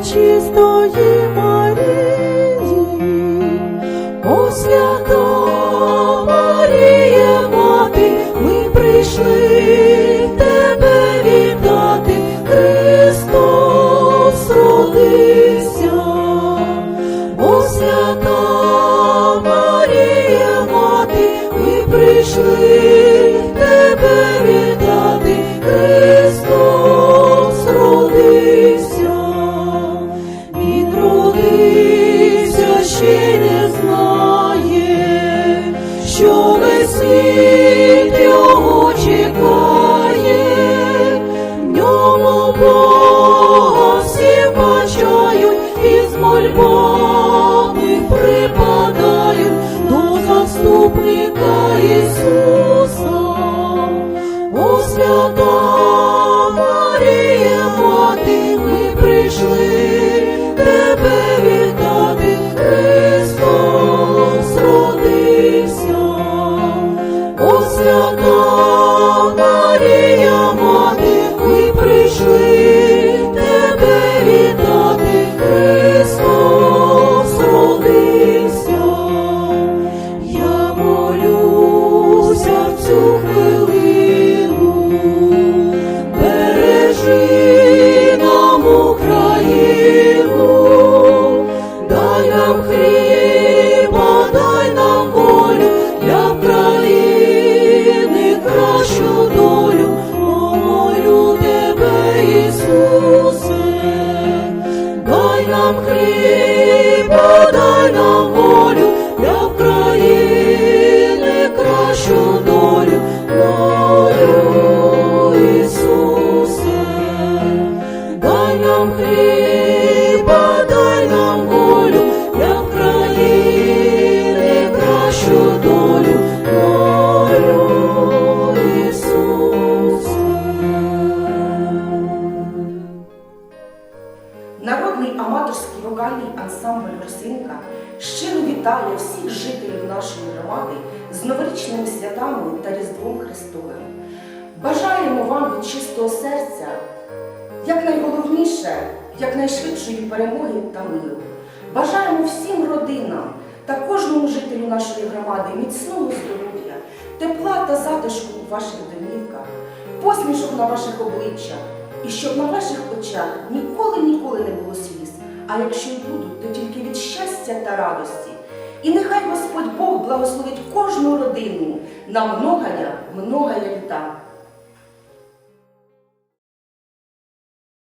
пречистої Марії. О, свята Марія, мати, ми прийшли тебе вітати, Христос. О, свята ми прийшли ми нам дай нам волю для країни кращу долю, Ісусе. Дай нам хліба, аматорський вокальний ансамбль Росинка щиро вітає всіх жителів нашої громади з новорічними святами та Різдвом Христовим. Бажаємо вам від чистого серця якнайголовніше, якнайшвидшої перемоги та миру. Бажаємо всім родинам та кожному жителю нашої громади міцного здоров'я, тепла та затишку у ваших домівках, посмішок на ваших обличчях і щоб на ваших очах ніколи-ніколи не було сліз, а якщо й будуть, то тільки від щастя та радості. І нехай Господь Бог благословить кожну родину на многоя, многоя літа.